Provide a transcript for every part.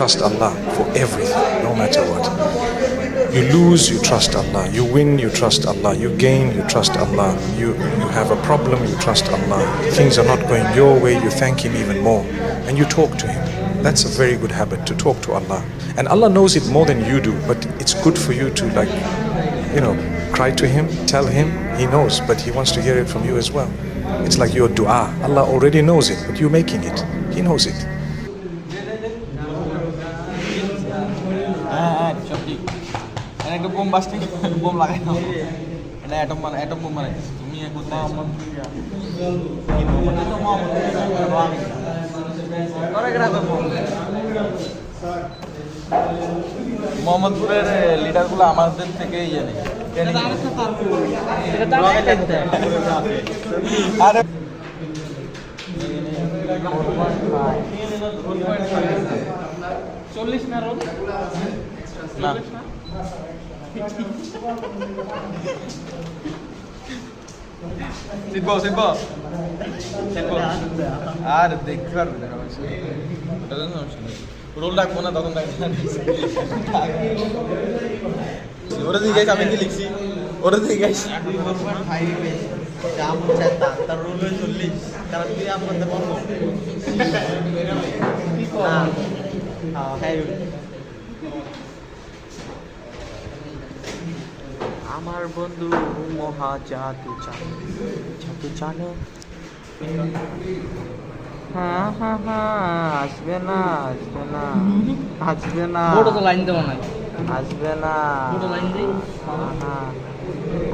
Trust Allah for everything, no matter what. You lose, you trust Allah. You win, you trust Allah. You gain, you trust Allah. You, you have a problem, you trust Allah. Things are not going your way, you thank Him even more. And you talk to Him. That's a very good habit to talk to Allah. And Allah knows it more than you do, but it's good for you to, like, you know, cry to Him, tell Him. He knows, but He wants to hear it from you as well. It's like your dua. Allah already knows it, but you're making it. He knows it. এখানে একটা bomb busting bomb লাগাই দাও। এটা atom মানে atom bomb বানাই। তুমি এক মোহাম্মদপুরের লিডারগুলো আমাদের থেকে ইয়ে নেই। আরে। চল্লিশ না রোল না শিল্প শিল্প শিল্প আর দেখতে পারবে না। রোল ডাকবো না তখন ওরা দিয়ে গেছে আমি কি লিখছি ওরা দিয়ে গেছে তার রুল হয়ে চল্লিশ তারা তুই আপনাদের বলব আমার বন্ধু মহা জাদু জানো জাদু জানো হ্যাঁ হ্যাঁ হ্যাঁ আসবে না আসবে না আসবে না। ওটা তো লাইন দেওয়া নাই। আসবে না। ওটা লাইন দিই। না।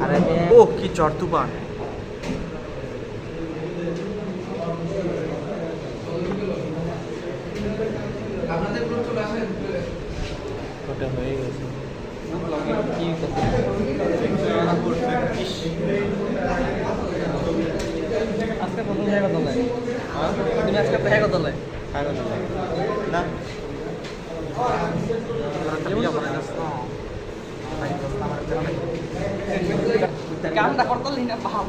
আরে ও কি চর তুফান ওটা হয়ে গেছে? আজকে প্রথম জায়গা তো নাই। তুমি আজকে না। কামটা করতে না ভাব।